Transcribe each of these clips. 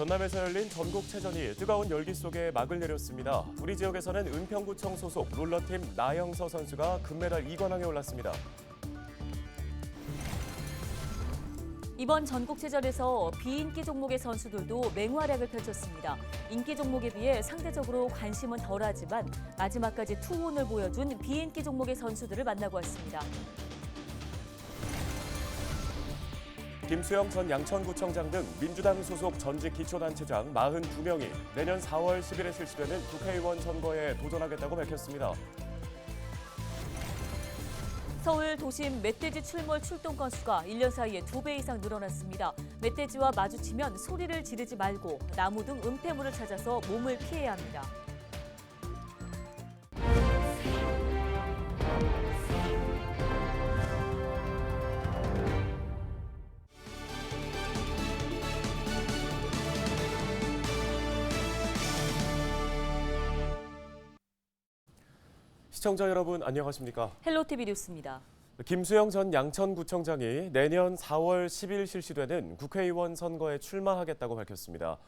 전남에서 열린 전국체전이 뜨거운 열기 속에 막을 내렸습니다. 우리 지역에서는 은평구청 소속 롤러팀 나영서 선수가 금메달 2관왕에 올랐습니다. 이번 전국체전에서 비인기 종목의 선수들도 맹활약을 펼쳤습니다. 인기 종목에 비해 상대적으로 관심은 덜하지만 마지막까지 투혼을 보여준 비인기 종목의 선수들을 만나고 왔습니다. 김수영 전 양천구청장 등 민주당 소속 전직 기초단체장 42명이 내년 4월 10일에 실시되는 국회의원 선거에 도전하겠다고 밝혔습니다. 서울 도심 멧돼지 출몰 출동 건수가 1년 사이에 두배 이상 늘어났습니다. 멧돼지와 마주치면 소리를 지르지 말고 나무 등 은폐물을 찾아서 몸을 피해야 합니다. 시청자 여러분 안녕하십니까? 헬로티비 뉴스입니다. 김수영 전 양천구청장이 내년 4월 10일 실시되는 국회의원 선거에 출마하겠다고 밝혔습니다.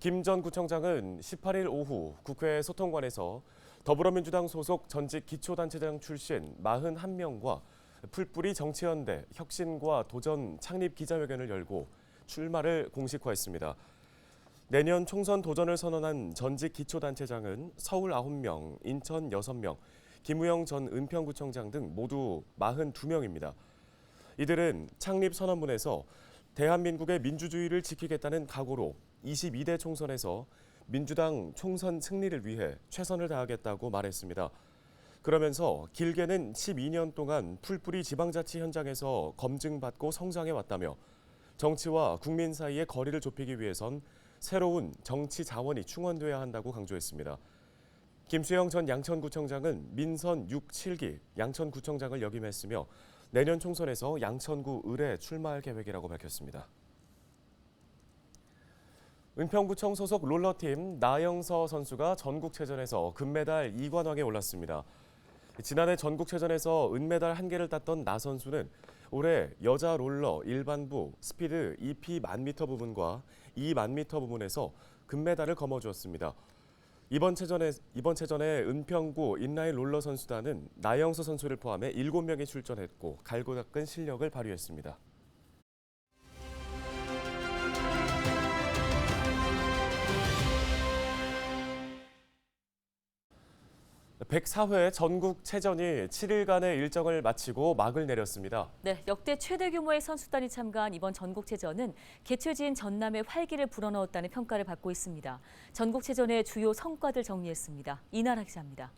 김 전 구청장은 18일 오후 국회 소통관에서 더불어민주당 소속 전직 기초단체장 출신 41명과 풀뿌리 정치연대 혁신과 도전 창립 기자회견을 열고 출마를 공식화했습니다. 내년 총선 도전을 선언한 전직 기초단체장은 서울 9명, 인천 6명, 김우영 전 은평구청장 등 모두 42명입니다. 이들은 창립 선언문에서 대한민국의 민주주의를 지키겠다는 각오로 22대 총선에서 민주당 총선 승리를 위해 최선을 다하겠다고 말했습니다. 그러면서 길게는 12년 동안 풀뿌리 지방자치 현장에서 검증받고 성장해 왔다며 정치와 국민 사이의 거리를 좁히기 위해선 새로운 정치 자원이 충원돼야 한다고 강조했습니다. 김수영 전 양천구청장은 민선 6, 7기 양천구청장을 역임했으며 내년 총선에서 양천구 을에 출마할 계획이라고 밝혔습니다. 은평구청 소속 롤러팀 나영서 선수가 전국체전에서 금메달 2관왕에 올랐습니다. 지난해 전국체전에서 은메달 한개를 땄던 나 선수는 올해 여자 롤러 일반부 스피드 EP 만미터 부분과 2만미터 부분에서 금메달을 거머쥐었습니다. 이번 체전에 이번 체전에 은평구 인라인 롤러 선수단은 나영서 선수를 포함해 7명이 출전했고 갈고 닦은 실력을 발휘했습니다. 104회 전국 체전이 7일간의 일정을 마치고 막을 내렸습니다. 네, 역대 최대 규모의 선수단이 참가한 이번 전국 체전은 개최지인 전남의 활기를 불어넣었다는 평가를 받고 있습니다. 전국 체전의 주요 성과들 정리했습니다. 이나라 기자입니다.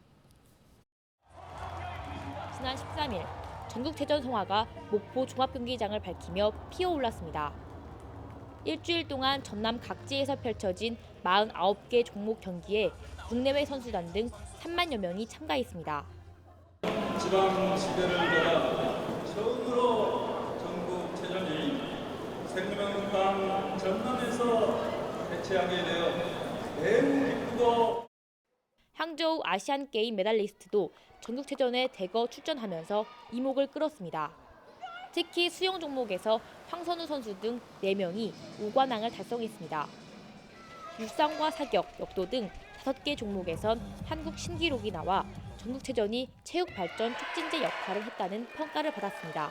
지난 13일 전국 체전 성화가 목포 종합경기장을 밝히며 피어올랐습니다. 일주일 동안 전남 각지에서 펼쳐진 49개 종목 경기에 국내외 선수단 등 3만여 명이 참가했습니다. 지방 시대를 거라 처음으로 전국 체전이 생명강 전남에서 개최하게 되어 매우 기쁘고 항저우 아시안 게임 메달리스트도 전국체전에 대거 출전하면서 이목을 끌었습니다. 특히 수영 종목에서 황선우 선수 등 4명이 5관왕을 달성했습니다. 육상과 사격, 역도 등 5개 종목에선 한국 신기록이 나와 전국체전이 체육 발전 촉진제 역할을 했다는 평가를 받았습니다.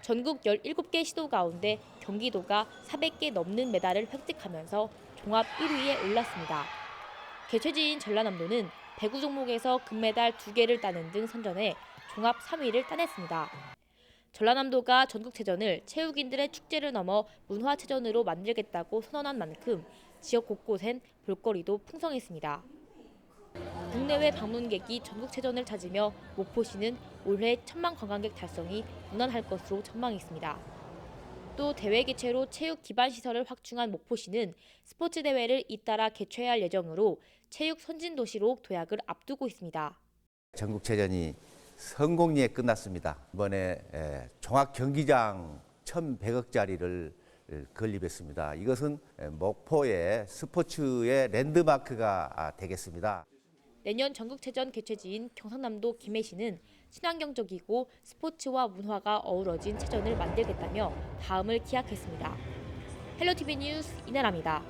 전국 17개 시도 가운데 경기도가 400개 넘는 메달을 획득하면서 종합 1위에 올랐습니다. 개최지인 전라남도는 배구 종목에서 금메달 2개를 따는 등 선전해 종합 3위를 따냈습니다. 전라남도가 전국체전을 체육인들의 축제를 넘어 문화체전으로 만들겠다고 선언한 만큼 지역 곳곳엔 볼거리도 풍성했습니다. 국내외 방문객이 전국체전을 찾으며 목포시는 올해 천만 관광객 달성이 무난할 것으로 전망했습니다. 또 대회 개최로 체육 기반 시설을 확충한 목포시는 스포츠 대회를 잇따라 개최할 예정으로 체육 선진 도시로 도약을 앞두고 있습니다. 전국체전이 성공리에 끝났습니다. 이번에 에, 종합 경기장 1,100억짜리를 건립했습니다. 이것은 에, 목포의 스포츠의 랜드마크가 아, 되겠습니다. 내년 전국체전 개최지인 경상남도 김해시는 친환경적이고 스포츠와 문화가 어우러진 체전을 만들겠다며 다음을 기약했습니다. 헬로티비 뉴스 이나라입니다.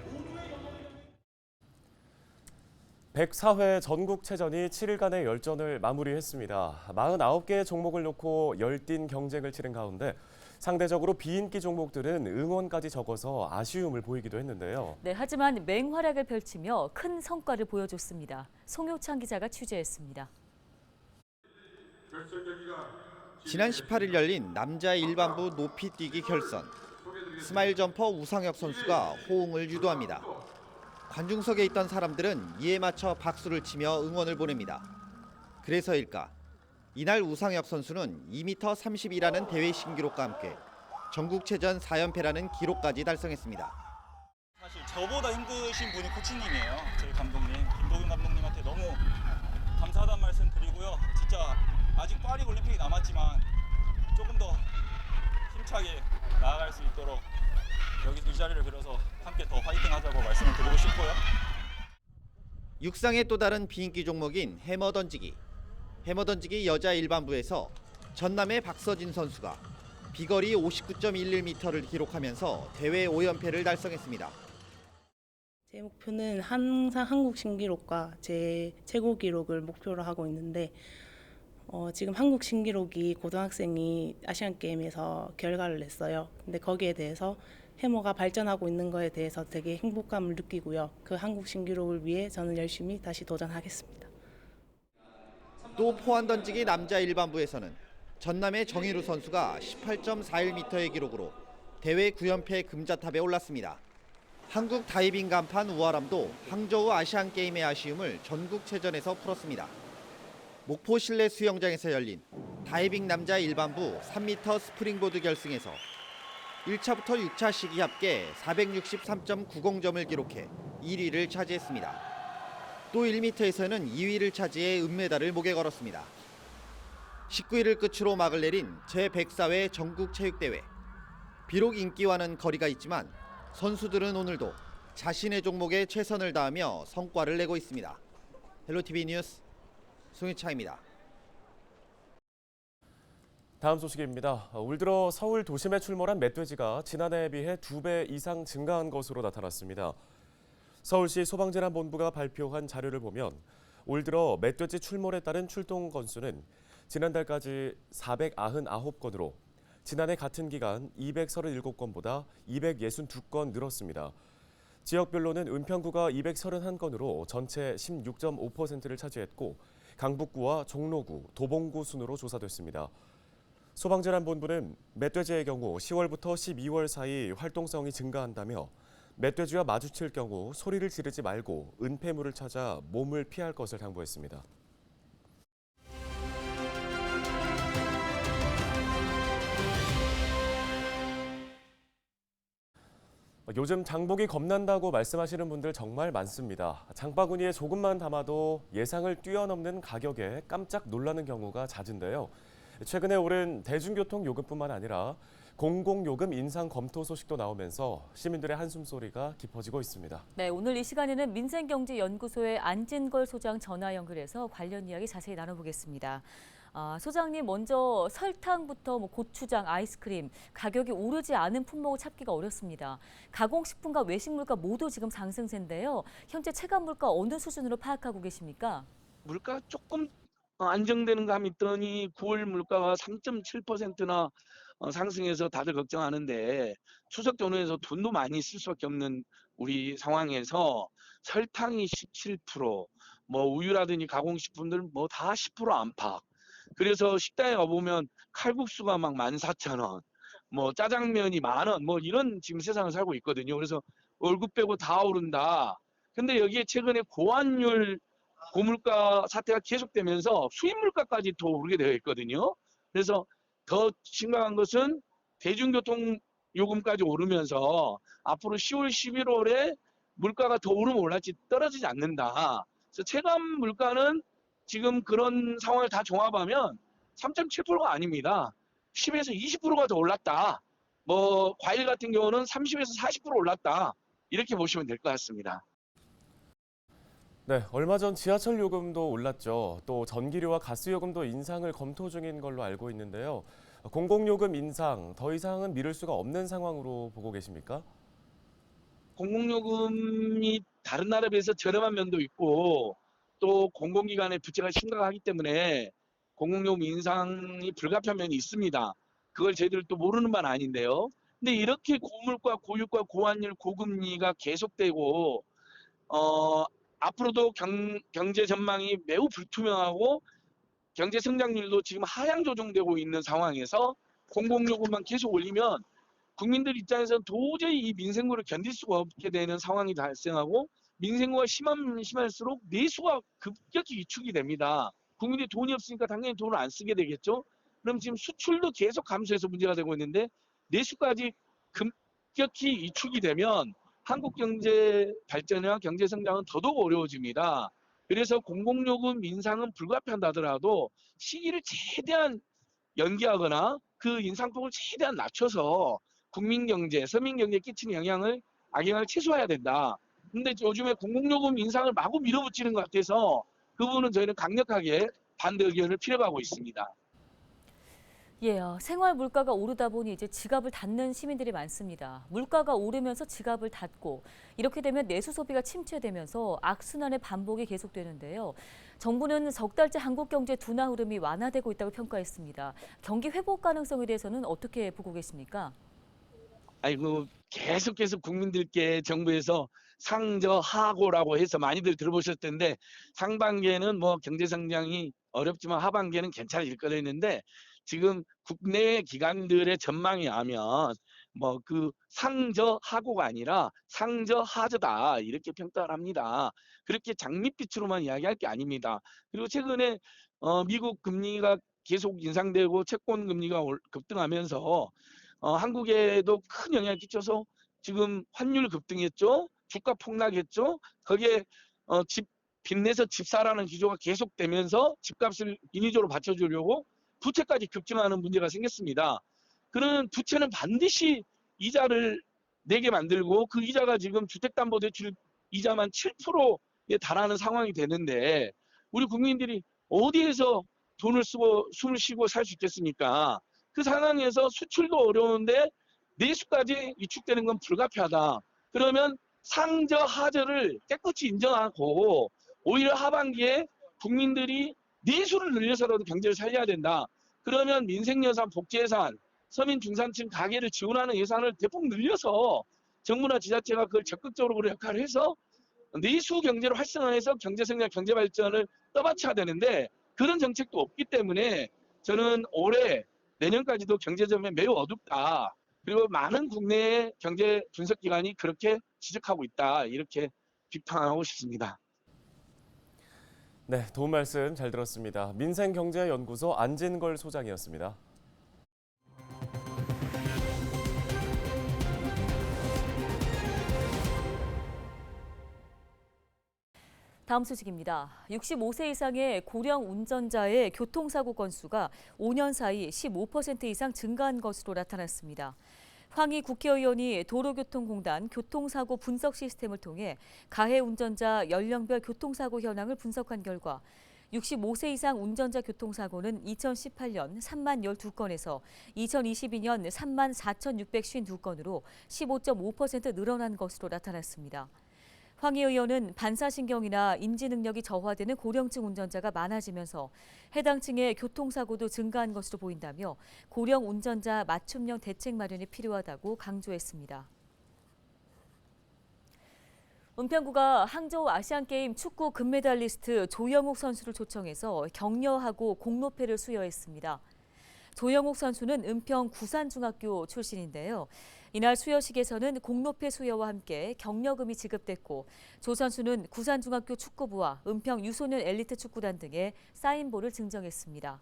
104회 전국체전이 7일간의 열전을 마무리했습니다. 49개의 종목을 놓고 열띤 경쟁을 치른 가운데 상대적으로 비인기 종목들은 응원까지 적어서 아쉬움을 보이기도 했는데요. 네, 하지만 맹활약을 펼치며 큰 성과를 보여줬습니다. 송효창 기자가 취재했습니다. 지난 18일 열린 남자 일반부 높이뛰기 결선. 스마일 점퍼 우상혁 선수가 호응을 유도합니다. 관중석에 있던 사람들은 이에 맞춰 박수를 치며 응원을 보냅니다. 그래서일까? 이날 우상혁 선수는 2m 32라는 대회 신기록과 함께 전국체전 4연패라는 기록까지 달성했습니다. 사실 저보다 힘드신 분이 코치님이에요. 저희 감독님 김도균 감독님한테 너무 감사하다는 말씀 드리고요. 진짜 아직 파리 올림픽이 남았지만 조금 더 힘차게 나아갈 수 있도록 여기 이 자리를 빌어서 함께 더 화이팅하자고 말씀을 드리고 싶고요. 육상의 또 다른 비인기 종목인 해머 던지기. 해머 던지기 여자 일반부에서 전남의 박서진 선수가 비거리 59.11m를 기록하면서 대회 5연패를 달성했습니다. 제 목표는 항상 한국 신기록과 제 최고 기록을 목표로 하고 있는데 어, 지금 한국 신기록이 고등학생이 아시안 게임에서 결과를 냈어요. 근데 거기에 대해서 해모가 발전하고 있는 거에 대해서 되게 행복감을 느끼고요. 그 한국 신기록을 위해 저는 열심히 다시 도전하겠습니다. 또 포환 던지기 남자 일반부에서는 전남의 정희루 선수가 18.41m의 기록으로 대회 9연패 금자탑에 올랐습니다. 한국 다이빙 간판 우아람도 항저우 아시안 게임의 아쉬움을 전국체전에서 풀었습니다. 목포 실내 수영장에서 열린 다이빙 남자 일반부 3m 스프링보드 결승에서 1차부터 6차 시기 합계 463.90점을 기록해 1위를 차지했습니다. 또 1m에서는 2위를 차지해 은메달을 목에 걸었습니다. 19일을 끝으로 막을 내린 제104회 전국체육대회. 비록 인기와는 거리가 있지만 선수들은 오늘도 자신의 종목에 최선을 다하며 성과를 내고 있습니다. 헬로티비 뉴스 송희창입니다. 다음 소식입니다. 올 들어 서울 도심에 출몰한 멧돼지가 지난해에 비해 두 배 이상 증가한 것으로 나타났습니다. 서울시 소방재난본부가 발표한 자료를 보면 올 들어 멧돼지 출몰에 따른 출동 건수는 지난달까지 499건으로 지난해 같은 기간 237건보다 262건 늘었습니다. 지역별로는 은평구가 231건으로 전체 16.5%를 차지했고 강북구와 종로구, 도봉구 순으로 조사됐습니다. 소방재난본부는 멧돼지의 경우 10월부터 12월 사이 활동성이 증가한다며 멧돼지와 마주칠 경우 소리를 지르지 말고 은폐물을 찾아 몸을 피할 것을 당부했습니다. 요즘 장보기 겁난다고 말씀하시는 분들 정말 많습니다. 장바구니에 조금만 담아도 예상을 뛰어넘는 가격에 깜짝 놀라는 경우가 잦은데요. 최근에 오른 대중교통 요금뿐만 아니라 공공요금 인상 검토 소식도 나오면서 시민들의 한숨소리가 깊어지고 있습니다. 네, 오늘 이 시간에는 민생경제연구소의 안진걸 소장 전화 연결해서 관련 이야기 자세히 나눠보겠습니다. 아, 소장님 먼저 설탕부터 뭐 고추장, 아이스크림 가격이 오르지 않은 품목을 찾기가 어렵습니다. 가공식품과 외식물가 모두 지금 상승세인데요. 현재 체감 물가 어느 수준으로 파악하고 계십니까? 물가 조금 어, 안정되는 감 있더니 9월 물가가 3.7%나 어, 상승해서 다들 걱정하는데 추석 전후에서 돈도 많이 쓸 수밖에 없는 우리 상황에서 설탕이 17%, 뭐 우유라든지 가공식품들 뭐 다 10% 안팎. 그래서 식당에 가보면 칼국수가 막 14,000원, 뭐 짜장면이 만 원, 뭐 이런 지금 세상을 살고 있거든요. 그래서 월급 빼고 다 오른다. 근데 여기에 최근에 고환율 고물가 사태가 계속되면서 수입 물가까지 더 오르게 되어 있거든요. 그래서 더 심각한 것은 대중교통 요금까지 오르면서 앞으로 10월, 11월에 물가가 더 오르면 올랐지 떨어지지 않는다. 그래서 체감 물가는 지금 그런 상황을 다 종합하면 3.7%가 아닙니다. 10에서 20%가 더 올랐다. 뭐 과일 같은 경우는 30에서 40% 올랐다. 이렇게 보시면 될 것 같습니다. 네, 얼마 전 지하철 요금도 올랐죠. 또 전기료와 가스 요금도 인상을 검토 중인 걸로 알고 있는데요. 공공요금 인상 더 이상은 미룰 수가 없는 상황으로 보고 계십니까? 공공요금이 다른 나라에 비해서 저렴한 면도 있고 또 공공기관의 부채가 심각하기 때문에 공공요금 인상이 불가피한 면이 있습니다. 그걸 저희들 또 모르는 바는 아닌데요. 근데 이렇게 고물가, 고유가, 고환율, 고금리가 계속되고 어, 앞으로도 경, 경제 전망이 매우 불투명하고 경제 성장률도 지금 하향 조정되고 있는 상황에서 공공요금만 계속 올리면 국민들 입장에서는 도저히 이 민생고를 견딜 수가 없게 되는 상황이 발생하고 민생고가 심하면 심할수록 내수가 급격히 위축이 됩니다. 국민들이 돈이 없으니까 당연히 돈을 안 쓰게 되겠죠. 그럼 지금 수출도 계속 감소해서 문제가 되고 있는데 내수까지 급격히 위축이 되면 한국 경제 발전이나 경제 성장은 더더욱 어려워집니다. 그래서 공공요금 인상은 불가피한다 하더라도 시기를 최대한 연기하거나 그 인상폭을 최대한 낮춰서 국민 경제, 서민 경제에 끼치는 영향을 악영향을 최소화해야 된다. 근데 요즘에 공공요금 인상을 마구 밀어붙이는 것 같아서 그 부분은 저희는 강력하게 반대 의견을 필요하고 있습니다. 예, 생활 물가가 오르다 보니 이제 지갑을 닫는 시민들이 많습니다. 물가가 오르면서 지갑을 닫고 이렇게 되면 내수 소비가 침체되면서 악순환의 반복이 계속되는데요. 정부는 석 달째 한국 경제 둔화 흐름이 완화되고 있다고 평가했습니다. 경기 회복 가능성에 대해서는 어떻게 보고 계십니까? 아이고 계속해서 국민들께 정부에서 상저 하고라고 해서 많이들 들어보셨을 텐데 상반기에는 뭐 경제 성장이 어렵지만 하반기에는 괜찮아질 거라 했는데 지금 국내 기관들의 전망에 하면 뭐 그 상저하고가 아니라 상저하저다 이렇게 평가를 합니다. 그렇게 장밋빛으로만 이야기할 게 아닙니다. 그리고 최근에 어 미국 금리가 계속 인상되고 채권 금리가 올- 급등하면서 어 한국에도 큰 영향을 끼쳐서 지금 환율 급등했죠. 주가 폭락했죠. 거기에 어 집 빚내서 집 사라는 기조가 계속되면서 집값을 인위적으로 받쳐주려고 부채까지 급증하는 문제가 생겼습니다. 그런 부채는 반드시 이자를 내게 만들고 그 이자가 지금 주택담보대출 이자만 7%에 달하는 상황이 되는데 우리 국민들이 어디에서 돈을 쓰고 숨을 쉬고 살 수 있겠습니까? 그 상황에서 수출도 어려운데 내수까지 위축되는 건 불가피하다. 그러면 상저 하저를 깨끗이 인정하고 오히려 하반기에 국민들이 내수를 늘려서라도 경제를 살려야 된다. 그러면 민생 예산, 복지 예산, 서민 중산층 가게를 지원하는 예산을 대폭 늘려서 정부나 지자체가 그걸 적극적으로 그 역할을 해서 내수 경제를 활성화해서 경제 성장, 경제 발전을 떠받쳐야 되는데 그런 정책도 없기 때문에 저는 올해 내년까지도 경제 점에 매우 어둡다. 그리고 많은 국내 경제 분석 기관이 그렇게 지적하고 있다. 이렇게 비판하고 싶습니다. 네, 도움 말씀 잘 들었습니다. 민생경제연구소 안진걸 소장이었습니다. 다음 소식입니다. 65세 이상의 고령 운전자의 교통사고 건수가 5년 사이 15% 이상 증가한 것으로 나타났습니다. 황희 국회의원이 도로교통공단 교통사고 분석 시스템을 통해 가해 운전자 연령별 교통사고 현황을 분석한 결과 65세 이상 운전자 교통사고는 2018년 3만 12건에서 2022년 3만 4,652건으로 15.5% 늘어난 것으로 나타났습니다. 황희 의원은 반사신경이나 인지 능력이 저하되는 고령층 운전자가 많아지면서 해당 층의 교통사고도 증가한 것으로 보인다며 고령 운전자 맞춤형 대책 마련이 필요하다고 강조했습니다. 은평구가 항저우 아시안게임 축구 금메달리스트 조영욱 선수를 초청해서 격려하고 공로패를 수여했습니다. 조영욱 선수는 은평 구산중학교 출신인데요. 이날 수여식에서는 공로패 수여와 함께 격려금이 지급됐고 조 선수는 구산중학교 축구부와 은평 유소년 엘리트 축구단 등의 사인볼을 증정했습니다.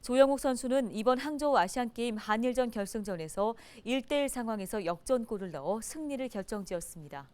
조영욱 선수는 이번 항저우 아시안게임 한일전 결승전에서 1대1 상황에서 역전골을 넣어 승리를 결정지었습니다.